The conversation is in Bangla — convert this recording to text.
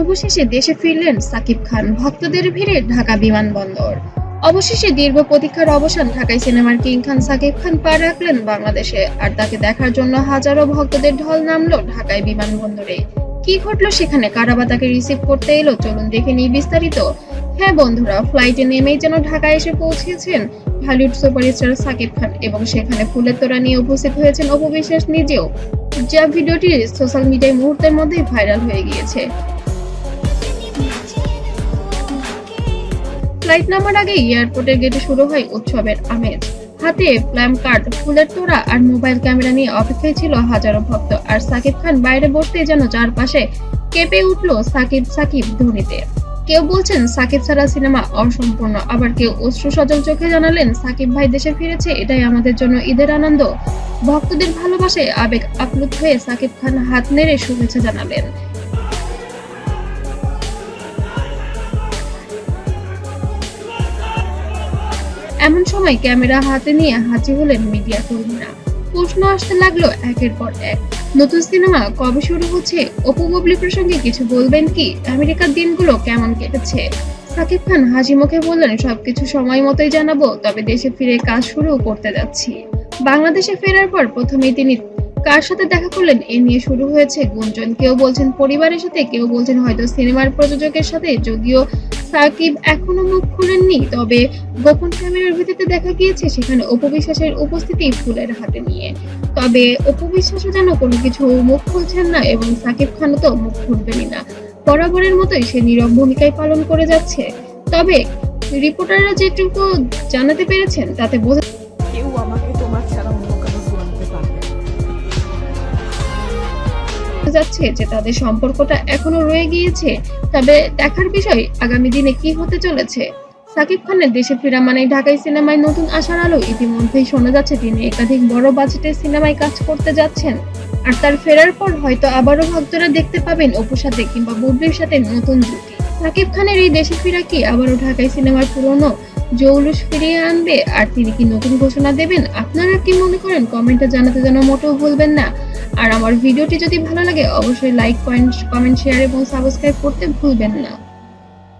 অবশেষে দেশে ফিরলেন সাকিব খান, ভক্তদের ভিড়ে ঢাকা বিমানবন্দর। অবশেষে দীর্ঘ প্রতীক্ষার অবসান ঢাকায় সিনেমার কিং খান, সাকিব খান পা রাখলেন বাংলাদেশে, আর তাকে দেখার জন্য হাজারো ভক্তদের ঢল নামলো ঢাকায় বিমানবন্দরে। কি ঘটলো সেখানে? কারাবা তাকে রিসিভ করতে এলো? চলুন দেখে নিই বিস্তারিত। হ্যাঁ বন্ধুরা ফ্লাইটে নেমেই যেন ঢাকায় এসে পৌঁছেছেন হলিউড সুপারস্টার সাকিব খান এবং সেখানে ফুলের তোড়া নিয়ে উপস্থিত হয়েছেন অপু বিশ্বাস নিজেও। যা ভিডিওটি সোশ্যাল মিডিয়ায় মুহূর্তের মধ্যেই ভাইরাল হয়ে গিয়েছে। ফ্লাইট নামার আগে এয়ারপোর্টের গেটে শুরু হয় উৎসবের আমেজ। হাতে প্ল্যাম কার্ড, ফুলের তোড়া আর মোবাইল ক্যামেরা নিয়ে অপেক্ষায় ছিল হাজারো ভক্ত। আর সাকিব খান বাইরে বসতে যেন চারপাশে কেঁপে উঠল সাকিব সাকিব ধ্বনিতে। কেউ বলছেন, সাকিব ছাড়া সিনেমা অসম্পূর্ণ। আবার কেউ অশ্রু সজল চোখে জানালেন, সাকিব ভাই দেশে ফিরেছে, এটাই আমাদের জন্য ঈদের আনন্দ। ভক্তদের ভালোবাসায় আবেগ আপ্লুত হয়ে সাকিব খান হাত নেড়ে শুভেচ্ছা জানালেন। এমন সময় ক্যামেরা হাতে নিয়ে হাজির হলেন মিডিয়া কর্মীরা। প্রশ্ন আসতে লাগল একের পর এক। নতুন সিনেমা কবে শুরু হচ্ছে? অপু প্রসঙ্গে কিছু বলবেন কি? আমেরিকার দিনগুলো কেমন কেটেছে? সাকিব খান হাসি মুখে বললেন, সবকিছু সময় মতোই জানাব, তবে দেশে ফিরে কাজ শুরু করতে যাচ্ছি। বাংলাদেশে ফেরার পর প্রথমেই তিনি কার সাথে দেখা করলেন? এ নিয়ে শুরু হয়েছে গুঞ্জন। কেউ বলছেন পরিবারের সাথে, কেউ বলছেন হয়তো সিনেমার প্রযোজকের সাথে। যদিও সাকিব এখনও মুখ খুলেননি, তবে গোপন ক্যামেরার ভিত্তিতে দেখা গিয়েছে সেখানে অপবিশ্বাসের উপস্থিতি ফুলের হাতে নিয়ে। তবে অপবিশ্বাসও যেন কোনো কিছু মুখ খুলছেন না এবং সাকিব খানও তো মুখ খুলবেনই না। বরাবরের মতোই সে নীরব ভূমিকায় পালন করে যাচ্ছে। তবে রিপোর্টাররা যেটুকু জানাতে পেরেছেন, তাতে বোঝা যাচ্ছে যে তাদের সম্পর্কটা এখনও রয়ে গিয়েছে, তবে দেখার বিষয় আগামী দিনে কি হতে চলেছে? সাকিব খানের দেশে ফেরা মানে ঢাকাই সিনেমায় নতুন আশার আলো। ইতিমধ্যেই শোনা যাচ্ছে তিনি একাধিক বড় বাজেটের সিনেমায় কাজ করতে যাচ্ছেন। আর তার ফেরার পর হয়তো আবারও ভক্তরা দেখতে পাবেন অপুর সাথে কিংবা বুবলির সাথে নতুন জুটি সাকিব খানের এই দেশে ফেরা কি আবারও ঢাকাই সিনেমার পুরনো জৌলুস ফিরিয়ে আনবে? আর তিনি কি নতুন ঘোষণা দেবেন? আপনারা কি মনে করেন? কমেন্টে জানাতে যেন মোটেও ভুলবেন না। আর আমার ভিডিওটি যদি ভালো লাগে, অবশ্যই লাইক কমেন্ট কমেন্ট শেয়ার এবং সাবস্ক্রাইব করতে ভুলবেন না।